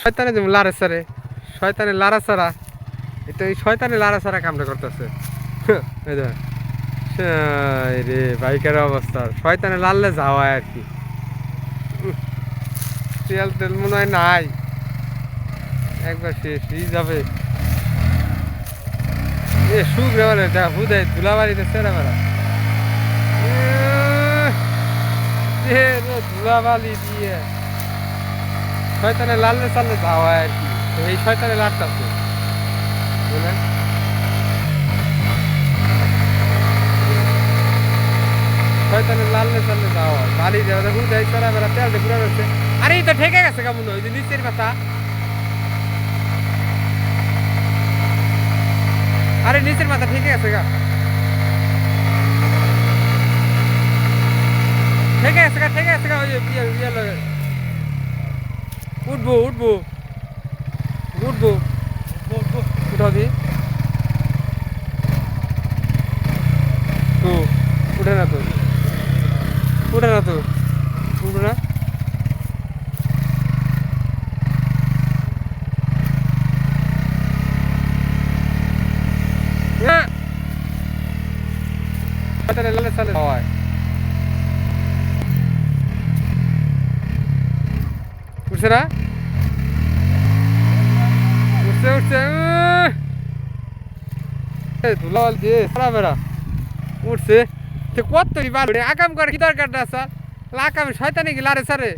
শয়তানে যেমন লারে সারে শয়তানে লারা সারা এটা এই শয়তানে লারা সারা কামটা করতেছে। দেখ রে বাইকের অবস্থা, শয়তানে লাললে যাওয়া আর কি। তেল তেল মনে হয় নাই। একবার শেষ ই যাবে। এ সুখ রে বলে যা হুদে, ধুলাবাড়িতে সেরা বেড়া। ধুলাবালি দিয়ে। শয়তানে লাললে চাললে যাওয়া আর কি। তো এই শয়তানে লাটতাছে বুঝলেন? শয়তানে লাললে চাললে যাওয়া বালি যাওয়া হুদে সেরা বেড়া, তেল পুরা রয়েছে আরে তো ঠেকে গেছে কেমন? ওই যে নিচের মাথা আরে, নিচের মাথা ঠেকে গেছে গা। ঠেকে গেছে গা, ঠেকে গেছে গা, ওই ইয়ে ইয়ে উঠবো উঠবো। উঠবো। উঠাবি তো উঠে না তো। উঠে না তো। উঠবে না? না তাহলে লালে সালে। হয় উঠছে না? উঠছে উঠছে ধুলাল দিয়ে সারা বেড়া। উঠছে। সে কত বাল আকাম করে কি দরকারটা স্যার আকাম শয়তানি কি লারে সারে?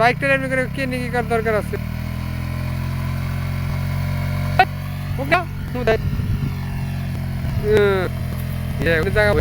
বাইকটা এমনি করে কে নিয়ে করার দরকার আছে? জায়গা